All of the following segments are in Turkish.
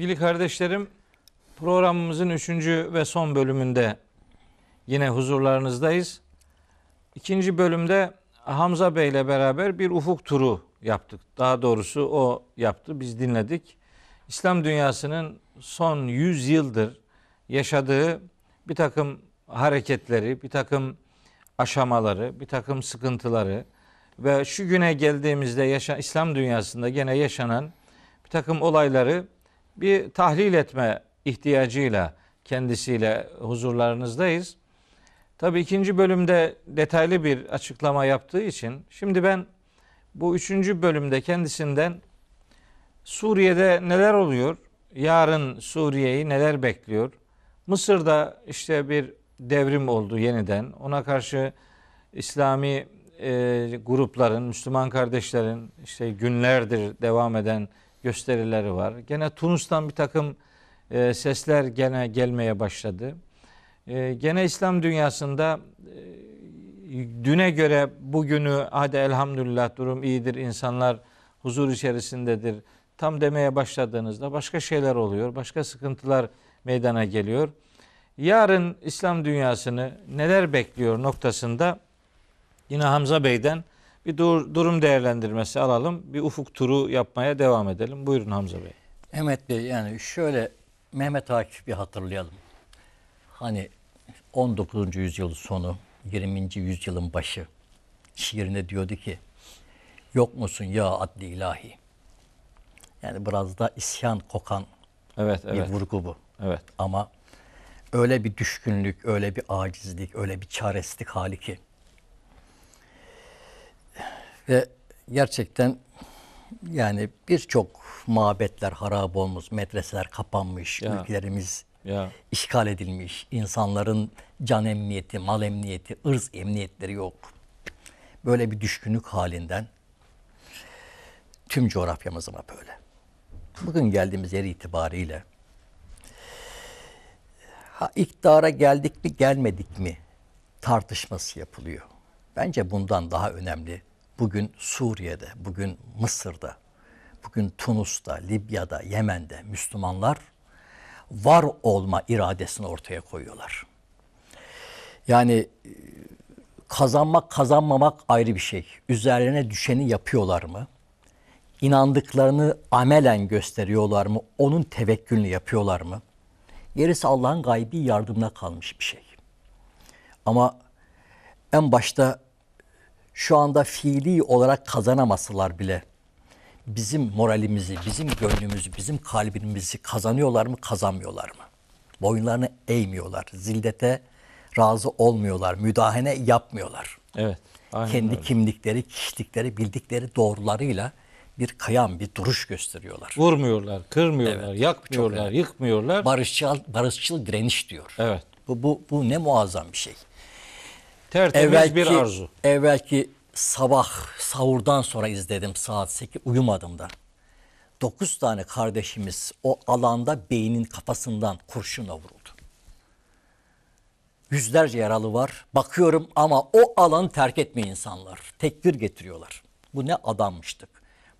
Sevgili kardeşlerim, programımızın üçüncü ve son bölümünde yine huzurlarınızdayız. İkinci bölümde Hamza Bey ile beraber bir ufuk turu yaptık. Daha doğrusu o yaptı, biz dinledik. İslam dünyasının son 100 yıldır yaşadığı bir takım hareketleri, bir takım aşamaları, bir takım sıkıntıları ve şu güne geldiğimizde yaşa, İslam dünyasında gene yaşanan bir takım olayları bir tahlil etme ihtiyacıyla kendisiyle huzurlarınızdayız. Tabii ikinci bölümde detaylı bir açıklama yaptığı için şimdi ben bu üçüncü bölümde kendisinden Suriye'de neler oluyor? Yarın Suriye'yi neler bekliyor? Mısır'da işte bir devrim oldu yeniden. Ona karşı İslami e, grupların, Müslüman kardeşlerin işte günlerdir devam eden gösterileri var. Gene Tunus'tan bir takım e, sesler gene gelmeye başladı. E, gene İslam dünyasında e, düne göre bugünü hadi elhamdülillah durum iyidir, insanlar huzur içerisindedir. Tam demeye başladığınızda başka şeyler oluyor, başka sıkıntılar meydana geliyor. Yarın İslam dünyasını neler bekliyor noktasında yine Hamza Bey'den bir dur, durum değerlendirmesi alalım. Bir ufuk turu yapmaya devam edelim. Buyurun Hamza Bey. Mehmet Bey yani şöyle Mehmet Akif bir hatırlayalım. Hani 19. yüzyılın sonu, 20. yüzyılın başı şiirinde diyordu ki yok musun ya adli ilahi? Yani biraz da isyan kokan Evet, bir evet. vurgu bu. Evet. Ama öyle bir düşkünlük, öyle bir acizlik, öyle bir çaresizlik hali ki. Ve gerçekten yani birçok mabetler harap olmuş, medreseler kapanmış, Ya. ülkelerimiz Ya işgal edilmiş, insanların can emniyeti, mal emniyeti, ırz emniyetleri yok. Böyle bir düşkünlük halinden tüm coğrafyamız ama böyle. Bugün geldiğimiz yer itibariyle ha iktidara geldik mi gelmedik mi tartışması yapılıyor. Bence bundan daha önemli bugün Suriye'de, bugün Mısır'da, bugün Tunus'ta, Libya'da, Yemen'de Müslümanlar var olma iradesini ortaya koyuyorlar. Yani e, kazanmak kazanmamak ayrı bir şey. Üzerlerine düşeni yapıyorlar mı? İnandıklarını amelen gösteriyorlar mı? Onun tevekkülünü yapıyorlar mı? Gerisi Allah'ın gaybi yardımına kalmış bir şey. Ama en başta şu anda fiili olarak kazanamasalar bile bizim moralimizi, bizim gönlümüzü, bizim kalbimizi kazanıyorlar mı, kazanmıyorlar mı? Boyunlarını eğmiyorlar, zildete razı olmuyorlar, müdahale yapmıyorlar. evet. Aynen Kendi öyle. kimlikleri, kişilikleri, bildikleri doğrularıyla bir kıyam, bir duruş gösteriyorlar. Vurmuyorlar, kırmıyorlar, Evet, yakmıyorlar, yıkmıyorlar. Barışçıl, barışçıl direniş diyor. evet. Bu, bu, bu ne muazzam bir şey. Tertemiz bir arzu. Evvelki sabah sahurdan sonra izledim saat 8 uyumadım da. 9 tane kardeşimiz o alanda beynin kafasından kurşunla vuruldu. Yüzlerce yaralı var. Bakıyorum ama o alanı terk etmiyor insanlar. Tekbir getiriyorlar. Bu ne adammıştık.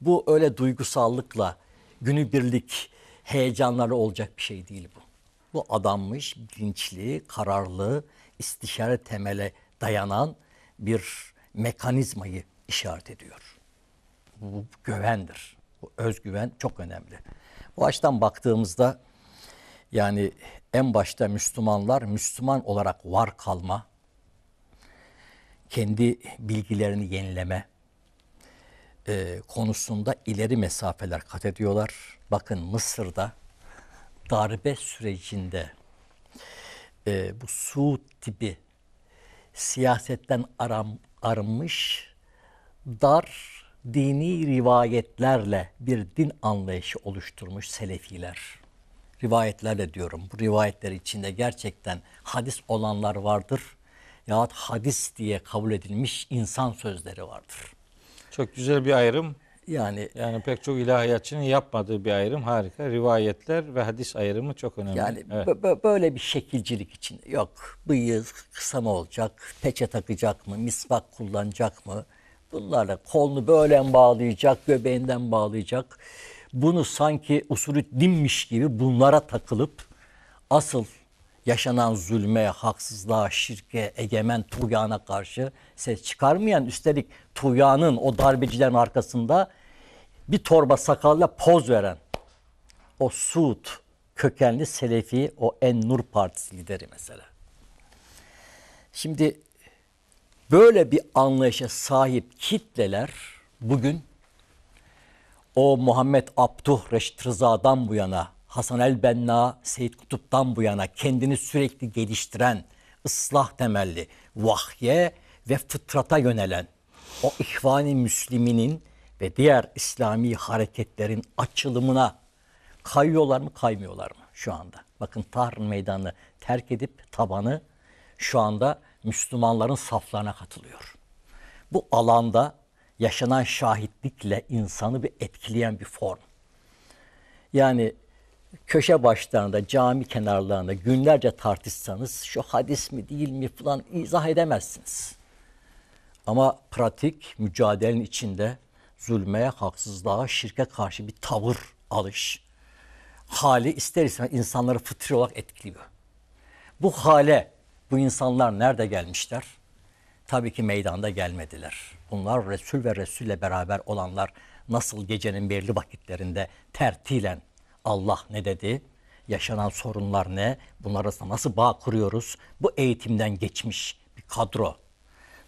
Bu öyle duygusallıkla günübirlik heyecanları olacak bir şey değil bu. Bu adanmış, bilinçli, kararlı, istişare temele dayanan bir mekanizmayı işaret ediyor. Bu, güvendir. Bu özgüven çok önemli. Bu açıdan baktığımızda yani en başta Müslümanlar Müslüman olarak var kalma, kendi bilgilerini yenileme, e, konusunda ileri mesafeler kat ediyorlar. Bakın Mısır'da darbe sürecinde e, bu Suud tipi siyasetten aram, arınmış dar dini rivayetlerle bir din anlayışı oluşturmuş Selefiler. Rivayetlerle diyorum. Bu rivayetler içinde gerçekten hadis olanlar vardır. Yahut hadis diye kabul edilmiş insan sözleri vardır. Çok güzel bir ayrım. Yani Yani pek çok ilahiyatçının yapmadığı bir ayrım. Harika. Rivayetler ve hadis ayrımı çok önemli. Yani Evet. bö- bö- böyle bir şekilcilik için yok. Bıyığı kısa mı olacak, peçe takacak mı, misvak kullanacak mı? Bunlarla kolunu böyle bağlayacak, göbeğinden bağlayacak. Bunu sanki usulü dinmiş gibi bunlara takılıp asıl yaşanan zulme, haksızlığa, şirke, egemen tuğyana karşı ses çıkarmayan üstelik tuğyanın o darbecilerin arkasında bir torba sakalla poz veren o Suud kökenli Selefi o En-Nur Partisi lideri mesela. Şimdi böyle bir anlayışa sahip kitleler bugün o Muhammed Abduh Reşit Rıza'dan bu yana, Hasan el Benna, Seyyid Kutup'tan bu yana kendini sürekli geliştiren, ıslah temelli, vahye ve fıtrata yönelen o İhvan-ı Müsliminin ve diğer İslami hareketlerin açılımına kayıyorlar mı kaymıyorlar mı şu anda? Bakın Tahrir Meydanı'nı terk edip tabanı şu anda Müslümanların saflarına katılıyor. Bu alanda yaşanan şahitlikle insanı bir etkileyen bir form. Yani köşe başlarında, cami kenarlarında günlerce tartışsanız şu hadis mi değil mi falan izah edemezsiniz. Ama pratik mücadelenin içinde zulme, haksızlığa, şirke karşı bir tavır alış hali ister istemez insanları fıtri olarak etkiliyor. Bu hale bu insanlar nerede gelmişler? Tabii ki meydanda gelmediler. Bunlar Resul ve Resul'le beraber olanlar nasıl gecenin belli vakitlerinde tertilen Allah ne dedi? Yaşanan sorunlar ne? Bunlar arasında nasıl bağ kuruyoruz? Bu eğitimden geçmiş bir kadro.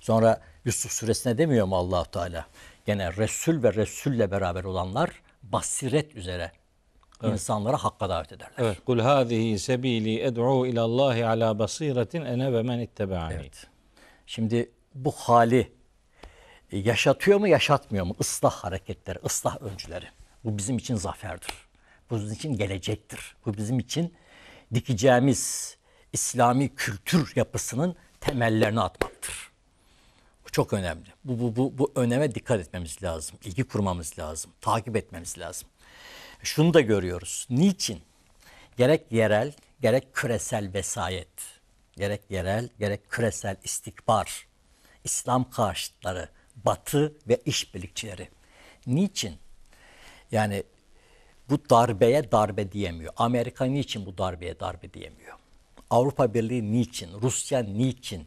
Sonra Yusuf suresine demiyor mu allah Teala? Gene Resul ve Resul'le beraber olanlar basiret üzere insanlara hakka davet ederler. Evet. Kul hâzihi sebîli ed'u ilallahi ala basiretin ene ve men ittebe'ani. Evet. Şimdi bu hali e, yaşatıyor mu yaşatmıyor mu? Islah hareketleri, ıslah öncüleri. Bu bizim için zaferdir. Bu bizim için gelecektir. Bu bizim için dikeceğimiz İslami kültür yapısının temellerini atmaktır. Bu çok önemli. Bu, bu, bu, bu öneme dikkat etmemiz lazım. İlgi kurmamız lazım. Takip etmemiz lazım. Şunu da görüyoruz. Niçin? Gerek yerel, gerek küresel vesayet, gerek yerel, gerek küresel istikbar, İslam karşıtları, Batı ve işbirlikçileri. Niçin? Yani bu darbeye darbe diyemiyor. Amerika niçin bu darbeye darbe diyemiyor? Avrupa Birliği niçin? Rusya niçin?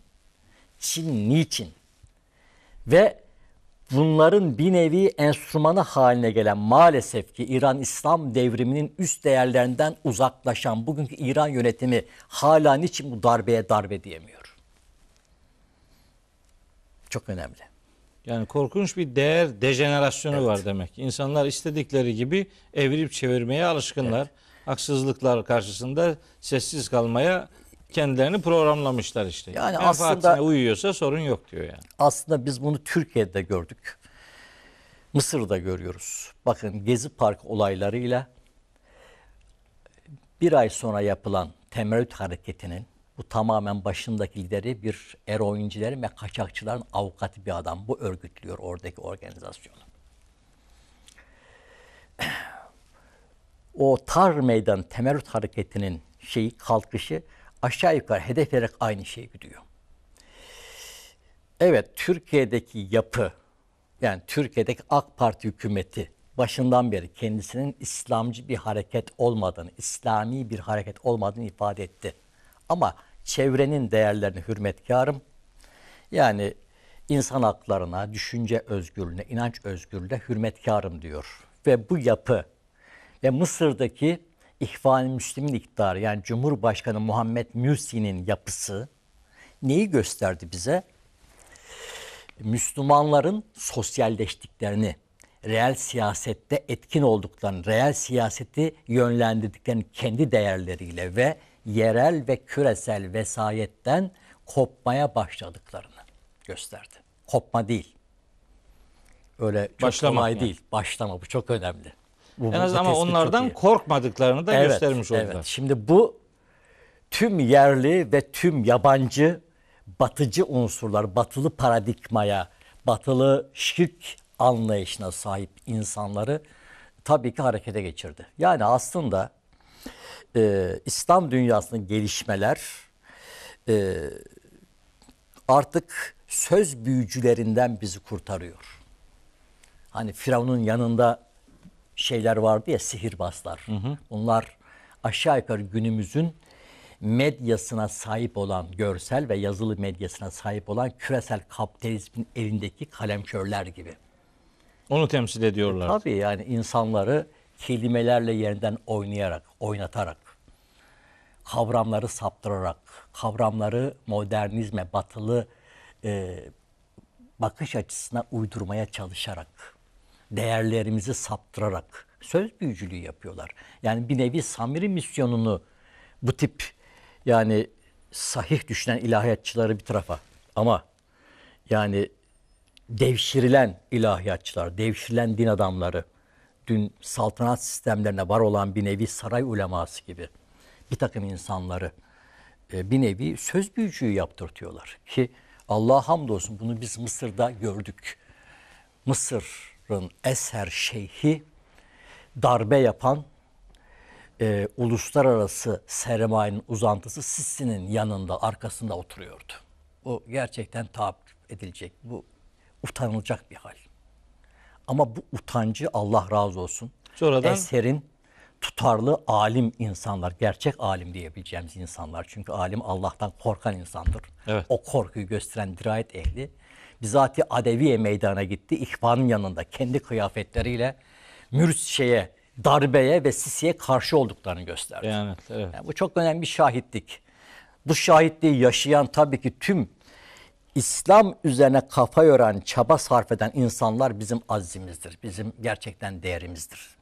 Çin niçin? Ve bunların bir nevi enstrümanı haline gelen maalesef ki İran İslam devriminin üst değerlerinden uzaklaşan bugünkü İran yönetimi hala niçin bu darbeye darbe diyemiyor? Çok önemli. Yani korkunç bir değer dejenerasyonu var demek. İnsanlar istedikleri gibi evirip çevirmeye alışkınlar. Haksızlıklar karşısında sessiz kalmaya kendilerini programlamışlar işte. Yani aslında- uyuyorsa sorun yok diyor yani. Aslında biz bunu Türkiye'de gördük. Mısır'da görüyoruz. Bakın Gezi Park olaylarıyla bir ay sonra yapılan temerrüt hareketinin bu tamamen başındaki lideri bir eroincilerin ve kaçakçıların avukatı bir adam. Bu örgütlüyor oradaki organizasyonu. O Tar Meydan temerrüt hareketinin şeyi kalkışı aşağı yukarı hedef vererek aynı şeye gidiyor. Evet, Türkiye'deki yapı, yani Türkiye'deki AK Parti hükümeti başından beri kendisinin İslamcı bir hareket olmadığını, İslami bir hareket olmadığını ifade etti. Ama çevrenin değerlerine hürmetkarım. Yani insan haklarına, düşünce özgürlüğüne, inanç özgürlüğüne hürmetkarım diyor. Ve bu yapı ve Mısır'daki İhvan-ı Müslim'in iktidarı yani Cumhurbaşkanı Muhammed Mürsi'nin yapısı neyi gösterdi bize? Müslümanların sosyalleştiklerini, reel siyasette etkin olduklarını, reel siyaseti yönlendirdiklerini kendi değerleriyle ve yerel ve küresel vesayetten kopmaya başladıklarını gösterdi. Kopma değil. Öyle çok Başlamak kolay değil. Başlama bu çok önemli. Bu, En azından ama onlardan korkmadıklarını da göstermiş oldular. Evet. Şimdi bu tüm yerli ve tüm yabancı batıcı unsurlar, batılı paradigmaya, batılı şirk anlayışına sahip insanları tabii ki harekete geçirdi. Yani aslında e, İslam dünyasının gelişmeler e, artık söz büyücülerinden bizi kurtarıyor. Hani Firavun'un yanında şeyler vardı ya sihirbazlar. Bunlar aşağı yukarı günümüzün medyasına sahip olan, görsel ve yazılı medyasına sahip olan küresel kapitalizmin elindeki kalemkörler gibi. Onu temsil ediyorlar. Tabii yani insanları kelimelerle yeniden oynayarak, oynatarak, kavramları saptırarak, kavramları modernizme, batılı e, bakış açısına uydurmaya çalışarak, değerlerimizi saptırarak söz büyücülüğü yapıyorlar. Yani bir nevi Samiri misyonunu bu tip yani sahih düşünen ilahiyatçıları bir tarafa ama yani devşirilen ilahiyatçılar, devşirilen din adamları, dün saltanat sistemlerine var olan bir nevi saray uleması gibi bir takım insanları e, bir nevi söz büyücüğü yaptırtıyorlar. Ki Allah'a hamdolsun bunu biz Mısır'da gördük. Mısır'ın eser şeyhi darbe yapan e, uluslararası sermayenin uzantısı Sisi'nin yanında, arkasında oturuyordu. Bu gerçekten tahakkuk edilecek, bu utanılacak bir hal. Ama bu utancı Allah razı olsun. Sonradan- Eserin tutarlı alim insanlar, gerçek alim diyebileceğimiz insanlar. Çünkü alim Allah'tan korkan insandır. Evet. O korkuyu gösteren dirayet ehli. Bizatihi Adeviye meydana gitti. İhvanın yanında kendi kıyafetleriyle mürs şeye, darbeye ve Sisi'ye karşı olduklarını gösterdi. Yani, evet. Yani bu çok önemli bir şahitlik. Bu şahitliği yaşayan tabii ki tüm İslam üzerine kafa yoran, çaba sarf eden insanlar bizim azimizdir. Bizim gerçekten değerimizdir.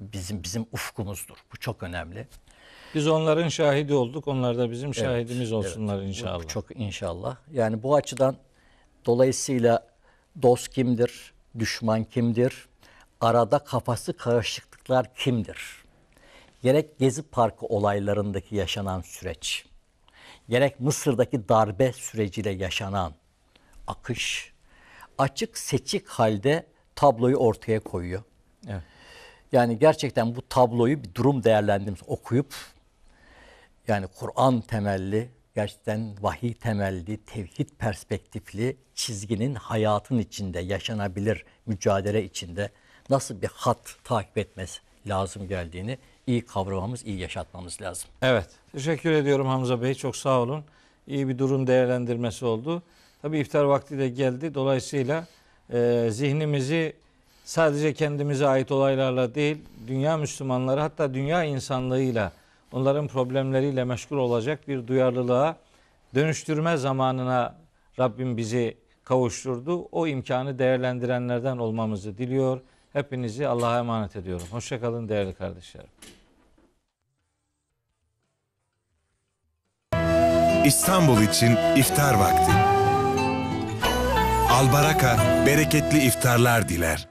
Bizim bizim ufkumuzdur. Bu çok önemli. Biz onların şahidi olduk. Onlar da bizim şahidimiz Evet, olsunlar bu- inşallah. Bu çok inşallah. Yani bu açıdan dolayısıyla dost kimdir, düşman kimdir, arada kafası karışıklıklar kimdir? Gerek Gezi Parkı olaylarındaki yaşanan süreç, gerek Mısır'daki darbe süreciyle yaşanan akış açık seçik halde tabloyu ortaya koyuyor. Evet. Yani gerçekten bu tabloyu bir durum değerlendirmesi okuyup yani Kur'an temelli, gerçekten vahiy temelli, tevhid perspektifli çizginin hayatın içinde yaşanabilir mücadele içinde nasıl bir hat takip etmesi lazım geldiğini iyi kavramamız, iyi yaşatmamız lazım. Evet. Teşekkür ediyorum Hamza Bey. Çok sağ olun. İyi bir durum değerlendirmesi oldu. Tabii iftar vakti de geldi. Dolayısıyla e, zihnimizi sadece kendimize ait olaylarla değil, dünya Müslümanları hatta dünya insanlığıyla, onların problemleriyle meşgul olacak bir duyarlılığa dönüştürme zamanına Rabbim bizi kavuşturdu. O imkanı değerlendirenlerden olmamızı diliyor. Hepinizi Allah'a emanet ediyorum. Hoşçakalın değerli kardeşlerim. İstanbul için iftar vakti. Albaraka bereketli iftarlar diler.